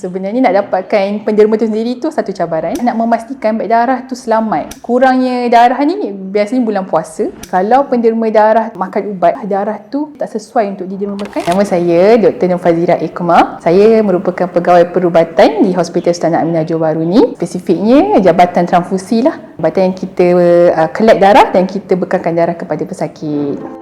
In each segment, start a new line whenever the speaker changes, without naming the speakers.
Sebenarnya nak dapatkan penderma tu sendiri tu satu cabaran. Nak memastikan baik darah tu selamat. Kurangnya darah ni biasanya bulan puasa. Kalau penderma darah makan ubat, darah tu tak sesuai untuk didermakan. Nama saya Dr. Nur Fazira Ikma. Saya merupakan pegawai perubatan di Hospital Sultan Aminah Johor Bahru ni. Spesifiknya Jabatan Transfusi lah. Jabatan yang kita uh, collect darah dan kita bekalkan darah kepada pesakit.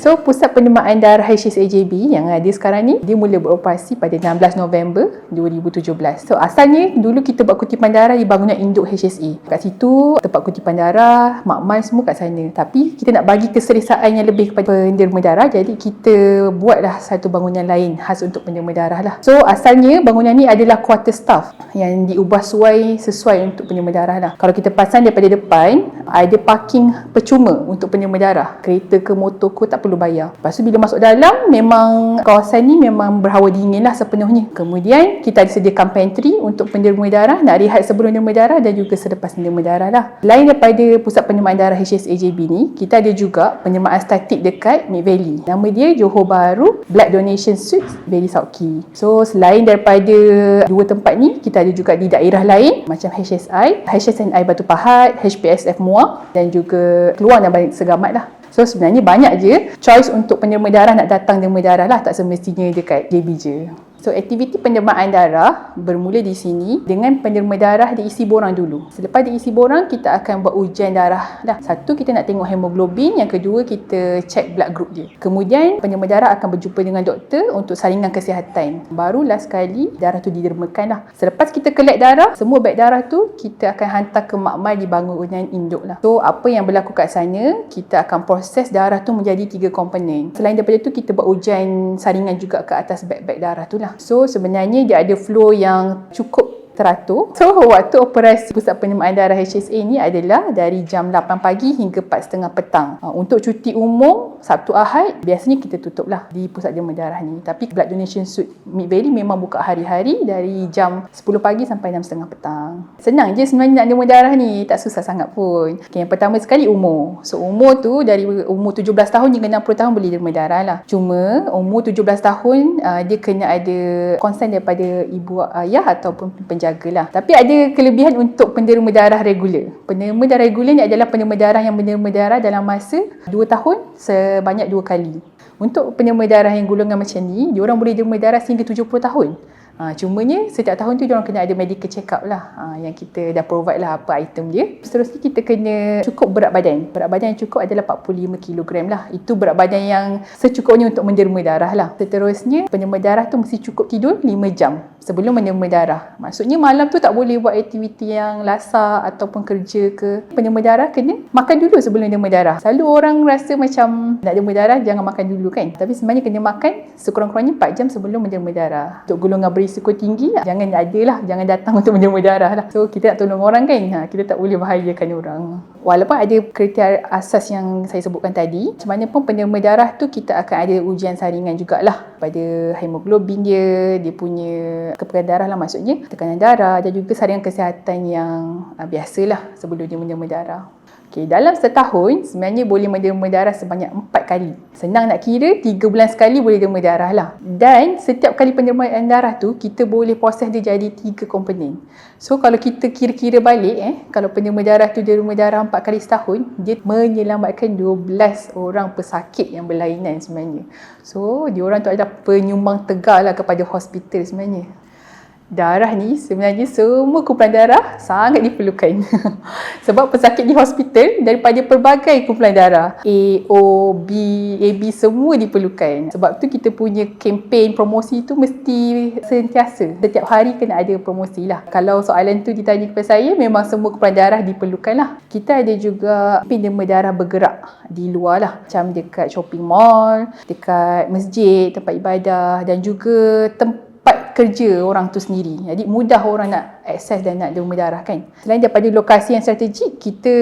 So, Pusat Pendemaan Darah HSAJB yang ada sekarang ni, dia mula beroperasi pada 16 November 2017. So, asalnya dulu kita buat kutipan darah di bangunan induk HSA. Kat situ, tempat kutipan darah, makmal semua kat sana. Tapi, kita nak bagi keselesaan yang lebih kepada penderma darah, jadi kita buatlah satu bangunan lain khas untuk penderma darah lah. So, asalnya bangunan ni adalah quarter staff yang diubah suai sesuai untuk penderma darah lah. Kalau kita pasang daripada depan, ada parking percuma untuk penderma darah. Kereta ke motor ke tak perlu bayar. Lepas tu bila masuk dalam memang kawasan ni memang berhawa dingin lah sepenuhnya. Kemudian kita ada sediakan pantry untuk penderma darah nak rehat sebelum penderma darah dan juga selepas penderma darah lah. Lain daripada pusat pendermaan darah HSAJB ni, kita ada juga pendermaan statik dekat Mid Valley. Nama dia Johor Bahru Blood Donation Suites Valley South Key. So selain daripada dua tempat ni, kita ada juga di daerah lain macam HSI, HSNI Batu Pahat, HPSF Muar dan juga keluar dan balik segamat lah. So sebenarnya banyak je choice untuk penderma darah nak datang derma darah lah tak semestinya dekat JB je. So aktiviti pendermaan darah bermula di sini dengan penderma darah diisi borang dulu. Selepas diisi borang kita akan buat ujian darah lah. Satu kita nak tengok hemoglobin, yang kedua kita check blood group dia. Kemudian penderma darah akan berjumpa dengan doktor untuk saringan kesihatan. Barulah sekali darah tu didermakan lah. Selepas kita collect darah, semua beg darah tu kita akan hantar ke makmal di bangunan induk lah. So apa yang berlaku kat sana, kita akan proses darah tu menjadi tiga komponen. Selain daripada tu kita buat ujian saringan juga ke atas beg-beg darah tu lah. So sebenarnya dia ada flow yang cukup teratur. So waktu operasi pusat penerimaan darah HSA ni adalah dari jam 8 pagi hingga 4.30 petang. Uh, untuk cuti umum Sabtu Ahad biasanya kita tutup lah di pusat penerimaan darah ni. Tapi blood donation suite Mid Valley memang buka hari-hari dari jam 10 pagi sampai 6.30 petang. Senang je sebenarnya nak derma darah ni, tak susah sangat pun. Okay, yang pertama sekali umur. So umur tu dari umur 17 tahun hingga 60 tahun boleh derma darah lah. Cuma umur 17 tahun uh, dia kena ada konsen daripada ibu ayah ataupun penjaga jagalah. Tapi ada kelebihan untuk penderma darah regular. Penderma darah regular ni adalah penderma darah yang menderma darah dalam masa 2 tahun sebanyak 2 kali. Untuk penderma darah yang golongan macam ni, diorang boleh derma darah sehingga 70 tahun. Ha, cumanya setiap tahun tu diorang kena ada medical check up lah ha, yang kita dah provide lah apa item dia. Seterusnya kita kena cukup berat badan. Berat badan yang cukup adalah 45 kg lah. Itu berat badan yang secukupnya untuk menderma darah lah. Seterusnya penderma darah tu mesti cukup tidur 5 jam sebelum menderma darah. Maksudnya malam tu tak boleh buat aktiviti yang lasar ataupun kerja ke. Penderma darah kena makan dulu sebelum derma darah. Selalu orang rasa macam nak derma darah jangan makan dulu kan. Tapi sebenarnya kena makan sekurang-kurangnya 4 jam sebelum menderma darah. Untuk golongan berisiko risiko tinggi jangan ada lah jangan datang untuk menderma darah lah so kita nak tolong orang kan ha, kita tak boleh bahayakan orang walaupun ada kriteria asas yang saya sebutkan tadi macam mana pun penderma darah tu kita akan ada ujian saringan jugalah pada hemoglobin dia dia punya keperan darah lah maksudnya. Tekanan darah dan juga saringan kesihatan yang uh, biasalah sebelum dia menderma darah Okay, dalam setahun sebenarnya boleh menderma darah sebanyak empat kali. Senang nak kira, tiga bulan sekali boleh derma darah lah. Dan setiap kali pendermaan darah tu, kita boleh proses dia jadi tiga komponen. So kalau kita kira-kira balik, eh, kalau penderma darah tu derma darah empat kali setahun, dia menyelamatkan 12 orang pesakit yang berlainan sebenarnya. So, dia orang tu adalah penyumbang tegar lah kepada hospital sebenarnya darah ni sebenarnya semua kumpulan darah sangat diperlukan. Sebab pesakit di hospital daripada pelbagai kumpulan darah A, O, B, AB semua diperlukan. Sebab tu kita punya kempen promosi tu mesti sentiasa. Setiap hari kena ada promosi lah. Kalau soalan tu ditanya kepada saya, memang semua kumpulan darah diperlukan lah. Kita ada juga pinjaman darah bergerak di luar lah. Macam dekat shopping mall, dekat masjid, tempat ibadah dan juga tempat kerja orang tu sendiri. Jadi mudah orang nak akses dan nak derma darah kan. Selain daripada lokasi yang strategik, kita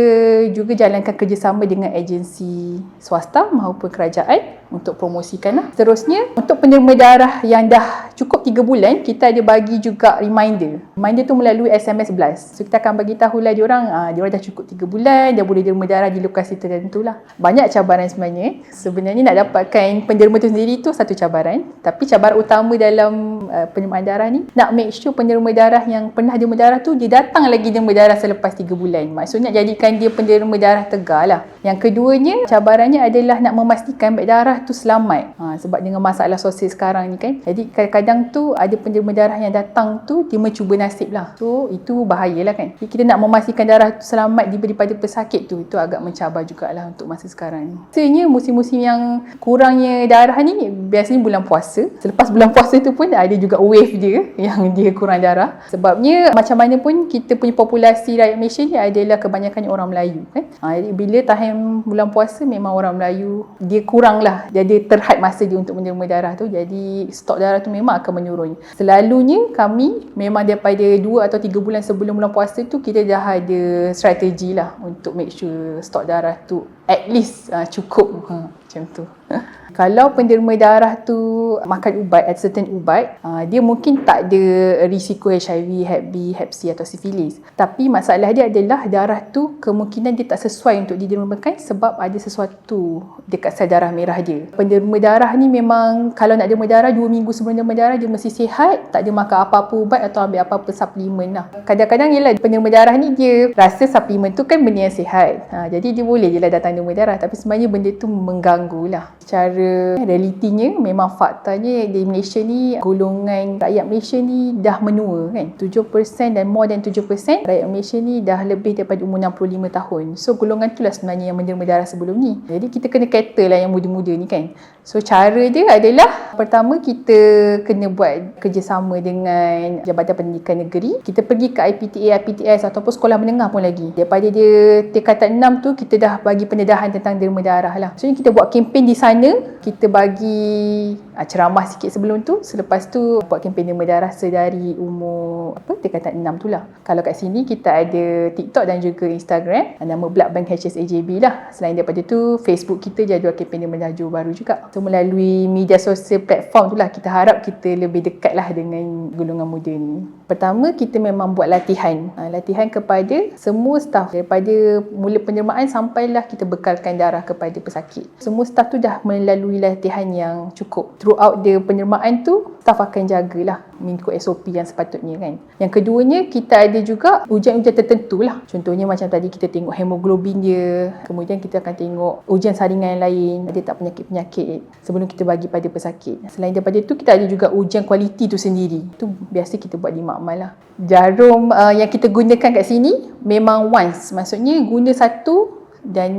juga jalankan kerjasama dengan agensi swasta maupun kerajaan untuk promosikan lah. Seterusnya, untuk penerima darah yang dah cukup 3 bulan, kita ada bagi juga reminder. Reminder tu melalui SMS Blast. So, kita akan bagi tahu lah diorang, uh, diorang dah cukup 3 bulan, dah boleh derma darah di lokasi tertentu lah. Banyak cabaran sebenarnya. Sebenarnya nak dapatkan penderma tu sendiri tu satu cabaran. Tapi cabaran utama dalam uh, penerimaan darah ni, nak make sure penderma darah yang pernah derma darah tu, dia datang lagi derma darah selepas 3 bulan. Maksudnya jadikan dia penderma darah tegar lah. Yang keduanya, cabarannya adalah nak memastikan baik darah tu selamat. Ha, sebab dengan masalah sosial sekarang ni kan. Jadi kadang-kadang tu ada penderma darah yang datang tu dia mencuba nasib lah. So itu bahayalah kan. Jadi kita nak memastikan darah tu selamat daripada pesakit tu. Itu agak mencabar jugalah untuk masa sekarang ni. Biasanya musim-musim yang kurangnya darah ni biasanya bulan puasa. Selepas bulan puasa tu pun ada juga wave dia yang dia kurang darah. Sebabnya macam mana pun kita punya populasi rakyat Malaysia ni adalah kebanyakannya orang Melayu kan. Ha, jadi bila time bulan puasa memang orang Melayu dia kurang lah ada terhad masa dia untuk menerima darah tu jadi stok darah tu memang akan menurun selalunya kami memang daripada 2 atau 3 bulan sebelum bulan puasa tu kita dah ada strategi lah untuk make sure stok darah tu at least uh, cukup ha, macam tu kalau penderma darah tu makan ubat atau certain ubat, uh, dia mungkin tak ada risiko HIV, Hep B, Hep C atau sifilis. Tapi masalah dia adalah darah tu kemungkinan dia tak sesuai untuk didermakan sebab ada sesuatu dekat sel darah merah dia. Penderma darah ni memang kalau nak derma darah 2 minggu sebelum derma darah dia mesti sihat, tak ada makan apa-apa ubat atau ambil apa-apa suplemen lah. Kadang-kadang ialah penderma darah ni dia rasa suplemen tu kan benda yang sihat. Ha, jadi dia boleh je lah datang derma darah tapi sebenarnya benda tu mengganggu lah. Cara realitinya memang faktanya di Malaysia ni golongan rakyat Malaysia ni dah menua kan? 7% dan more than 7% rakyat Malaysia ni dah lebih daripada umur 65 tahun. So golongan tu lah sebenarnya yang menderma darah sebelum ni. Jadi kita kena cater lah yang muda-muda ni kan? So cara dia adalah pertama kita kena buat kerjasama dengan Jabatan Pendidikan Negeri. Kita pergi ke IPTA, IPTS ataupun sekolah menengah pun lagi. Daripada dia tingkatan 6 tu kita dah bagi pendedahan tentang derma darah lah. So kita buat kempen di sana kita bagi ceramah sikit sebelum tu. Selepas tu buat kempen derma darah sedari umur apa tingkatan 6 tu lah. Kalau kat sini kita ada TikTok dan juga Instagram. Nama Blood Bank HSAJB lah. Selain daripada tu Facebook kita jadual kempen derma darah baru juga. So melalui media sosial platform tu lah kita harap kita lebih dekat lah dengan golongan muda ni. Pertama kita memang buat latihan. Uh, latihan kepada semua staff. Daripada mula pendermaan sampailah kita bekalkan darah kepada pesakit. Semua staff tu dah melalui latihan yang cukup. Throughout the penyermaan tu, staff akan jagalah mengikut SOP yang sepatutnya kan. Yang keduanya, kita ada juga ujian-ujian tertentu lah. Contohnya macam tadi kita tengok hemoglobin dia. Kemudian kita akan tengok ujian saringan yang lain. Ada tak penyakit-penyakit sebelum kita bagi pada pesakit. Selain daripada tu, kita ada juga ujian kualiti tu sendiri. Tu biasa kita buat di makmal lah. Jarum uh, yang kita gunakan kat sini memang once. Maksudnya guna satu dan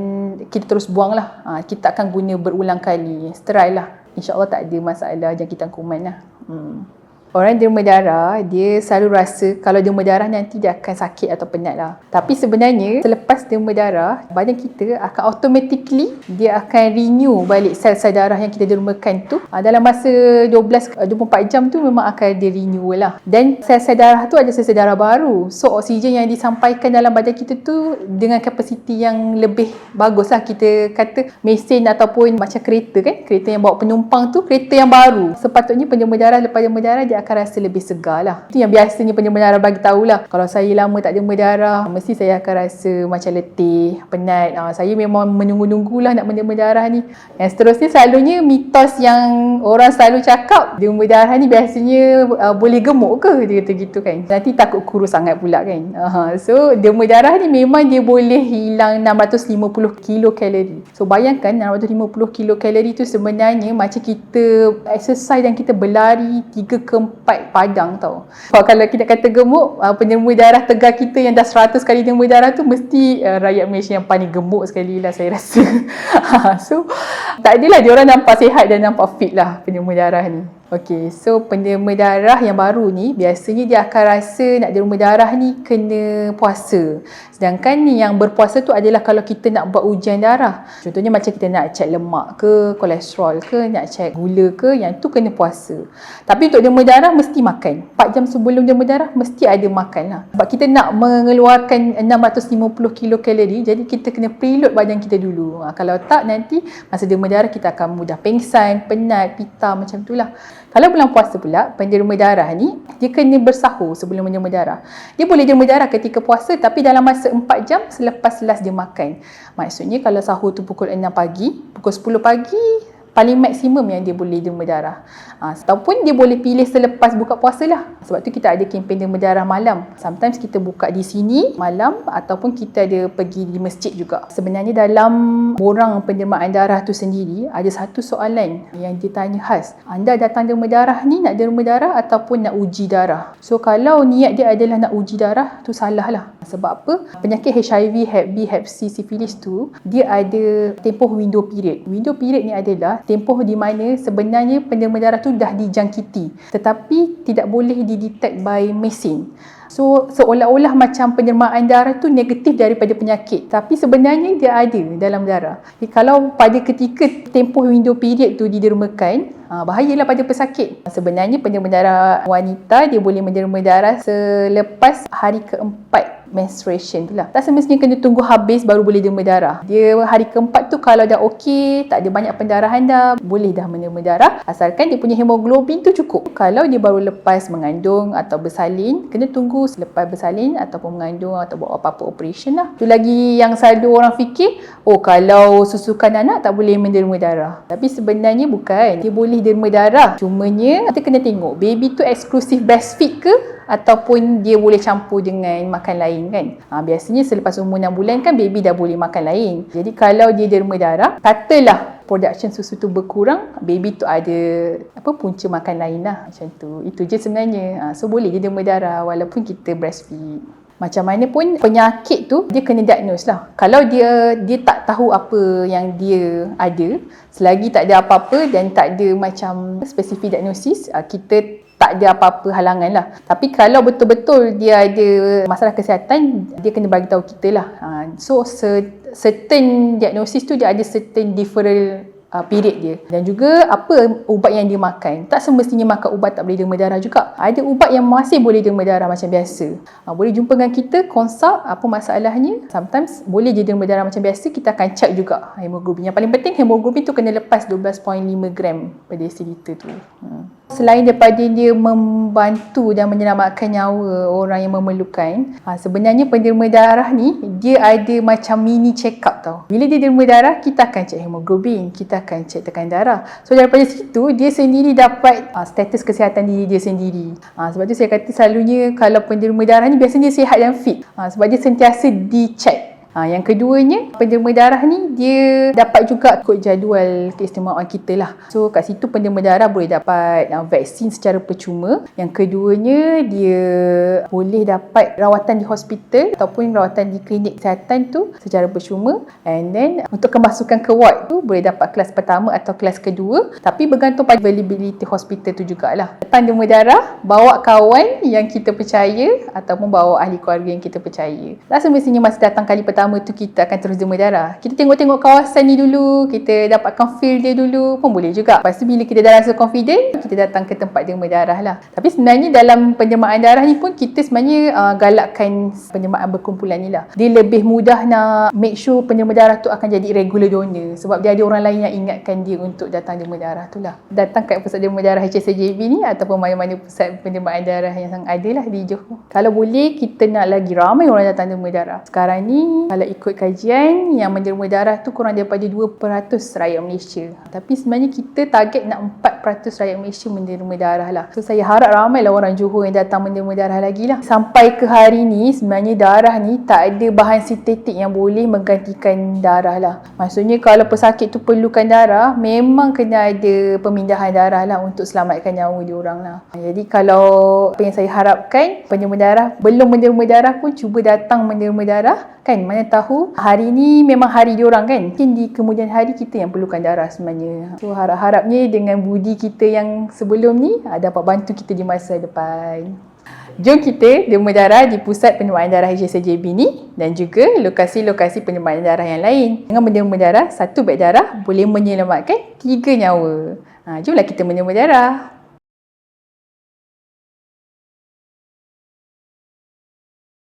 kita terus buang lah. Ha, kita akan guna berulang kali. Sterile lah. InsyaAllah tak ada masalah jangkitan kuman lah. Hmm. Orang derma darah, dia selalu rasa kalau derma darah nanti dia akan sakit atau penat lah. Tapi sebenarnya, selepas derma darah, badan kita akan automatically, dia akan renew balik sel-sel darah yang kita dermakan tu. Ha, dalam masa 12-24 jam tu memang akan dia renew lah. Dan sel-sel darah tu ada sel-sel darah baru. So, oksigen yang disampaikan dalam badan kita tu dengan kapasiti yang lebih bagus lah. Kita kata mesin ataupun macam kereta kan. Kereta yang bawa penumpang tu, kereta yang baru. Sepatutnya penderma darah lepas derma darah, dia akan rasa lebih segar lah. Itu yang biasanya penyembah darah bagi tahulah. Kalau saya lama tak jemur darah, mesti saya akan rasa macam letih, penat. Ha, saya memang menunggu-nunggulah nak menjemur darah ni. Yang seterusnya selalunya mitos yang orang selalu cakap, jemur darah ni biasanya uh, boleh gemuk ke? Dia kata gitu kan. Nanti takut kurus sangat pula kan. Uh, so, jemur darah ni memang dia boleh hilang 650 kilokalori. So, bayangkan 650 kilokalori tu sebenarnya macam kita exercise dan kita berlari 3 ke empat padang tau. Kalau kita kata gemuk, uh, penyembuh darah tegar kita yang dah 100 kali penyembuh darah tu mesti uh, rakyat Malaysia yang paling gemuk sekali lah saya rasa. so, tak adalah dia orang nampak sihat dan nampak fit lah penyembuh darah ni. Okey, so penderma darah yang baru ni biasanya dia akan rasa nak derma darah ni kena puasa. Sedangkan yang berpuasa tu adalah kalau kita nak buat ujian darah. Contohnya macam kita nak cek lemak ke, kolesterol ke, nak cek gula ke, yang tu kena puasa. Tapi untuk derma darah mesti makan. 4 jam sebelum derma darah mesti ada makan lah. Sebab kita nak mengeluarkan 650 kilokalori, jadi kita kena preload badan kita dulu. Ha, kalau tak nanti masa derma darah kita akan mudah pengsan, penat, pita macam tu lah. Kalau bulan puasa pula, penderma darah ni, dia kena bersahur sebelum menderma darah. Dia boleh derma darah ketika puasa tapi dalam masa 4 jam selepas last dia makan. Maksudnya kalau sahur tu pukul 6 pagi, pukul 10 pagi, paling maksimum yang dia boleh derma darah. Ha, ataupun dia boleh pilih selepas buka puasa lah. Sebab tu kita ada kempen derma darah malam. Sometimes kita buka di sini malam ataupun kita ada pergi di masjid juga. Sebenarnya dalam borang pendermaan darah tu sendiri ada satu soalan yang ditanya khas. Anda datang derma darah ni nak derma darah ataupun nak uji darah? So kalau niat dia adalah nak uji darah tu salah lah. Sebab apa? Penyakit HIV, Hep B, Hep C, syphilis tu dia ada tempoh window period. Window period ni adalah tempoh di mana sebenarnya penderma darah tu dah dijangkiti tetapi tidak boleh didetect by mesin. So seolah-olah macam pendermaan darah tu negatif daripada penyakit tapi sebenarnya dia ada dalam darah. Jadi, kalau pada ketika tempoh window period tu didermakan, ha, bahayalah pada pesakit. Sebenarnya penderma darah wanita dia boleh menderma darah selepas hari keempat menstruation tu lah. Tak semestinya kena tunggu habis baru boleh derma darah. Dia hari keempat tu kalau dah okey, tak ada banyak pendarahan dah, boleh dah menerma darah asalkan dia punya hemoglobin tu cukup. Kalau dia baru lepas mengandung atau bersalin, kena tunggu selepas bersalin ataupun mengandung atau buat apa-apa operation lah. Tu lagi yang selalu orang fikir, oh kalau susukan anak tak boleh menderma darah. Tapi sebenarnya bukan. Dia boleh derma darah. Cumanya kita kena tengok baby tu eksklusif breastfeed ke ataupun dia boleh campur dengan makan lain kan. Ha, biasanya selepas umur 6 bulan kan baby dah boleh makan lain. Jadi kalau dia derma darah, katalah production susu tu berkurang, baby tu ada apa punca makan lain lah macam tu. Itu je sebenarnya. Ha, so boleh dia derma darah walaupun kita breastfeed. Macam mana pun penyakit tu dia kena diagnose lah. Kalau dia dia tak tahu apa yang dia ada, selagi tak ada apa-apa dan tak ada macam spesifik diagnosis, ha, kita tak ada apa-apa halangan lah. Tapi kalau betul-betul dia ada masalah kesihatan, dia kena bagi tahu kita lah. Ha, so, certain diagnosis tu dia ada certain deferral uh, period dia dan juga apa ubat yang dia makan tak semestinya makan ubat tak boleh derma darah juga ada ubat yang masih boleh derma darah macam biasa uh, boleh jumpa dengan kita consult apa masalahnya sometimes boleh je derma darah macam biasa kita akan check juga hemoglobin yang paling penting hemoglobin tu kena lepas 12.5 gram per deciliter tu hmm. Selain daripada dia membantu dan menyelamatkan nyawa orang yang memerlukan, ha, sebenarnya penderma darah ni dia ada macam mini check up tau. Bila dia derma darah, kita akan cek hemoglobin, kita akan cek tekanan darah. So daripada situ, dia sendiri dapat ha, status kesihatan diri dia sendiri. Ha, sebab tu saya kata selalunya kalau penderma darah ni biasanya sihat dan fit. Sebab dia sentiasa dicek Ha, yang keduanya, penderma darah ni dia dapat juga ikut jadual keistimewaan kita lah. So kat situ penderma darah boleh dapat uh, vaksin secara percuma. Yang keduanya, dia boleh dapat rawatan di hospital ataupun rawatan di klinik kesihatan tu secara percuma. And then untuk kemasukan ke ward tu boleh dapat kelas pertama atau kelas kedua. Tapi bergantung pada availability hospital tu jugalah. Datang derma darah, bawa kawan yang kita percaya ataupun bawa ahli keluarga yang kita percaya. Tak semestinya masa datang kali pertama pertama tu kita akan terus derma darah. Kita tengok-tengok kawasan ni dulu, kita dapatkan feel dia dulu pun boleh juga. Lepas tu bila kita dah rasa confident, kita datang ke tempat derma darah lah. Tapi sebenarnya dalam pendermaan darah ni pun kita sebenarnya uh, galakkan pendermaan berkumpulan ni lah. Dia lebih mudah nak make sure penderma darah tu akan jadi regular donor sebab dia ada orang lain yang ingatkan dia untuk datang derma darah tu lah. Datang kat pusat derma darah HSJB ni ataupun mana-mana pusat pendermaan darah yang ada lah di Johor. Kalau boleh kita nak lagi ramai orang datang derma darah. Sekarang ni kalau ikut kajian yang menderma darah tu kurang daripada 2% rakyat Malaysia. Tapi sebenarnya kita target nak 4% rakyat Malaysia menderma darah lah. So saya harap ramai lah orang Johor yang datang menderma darah lagi lah. Sampai ke hari ni sebenarnya darah ni tak ada bahan sintetik yang boleh menggantikan darah lah. Maksudnya kalau pesakit tu perlukan darah memang kena ada pemindahan darah lah untuk selamatkan nyawa diorang lah. Jadi kalau apa yang saya harapkan penderma darah belum menderma darah pun cuba datang menderma darah Kan mana tahu hari ni memang hari diorang kan. Mungkin di kemudian hari kita yang perlukan darah sebenarnya. So harap-harapnya dengan budi kita yang sebelum ni ah, dapat bantu kita di masa depan. Jom kita demo darah di pusat penyembahan darah HSJB ni dan juga lokasi-lokasi penyembahan darah yang lain. Dengan menjemur darah, satu beg darah boleh menyelamatkan tiga nyawa. Ha, jomlah kita menjemur darah.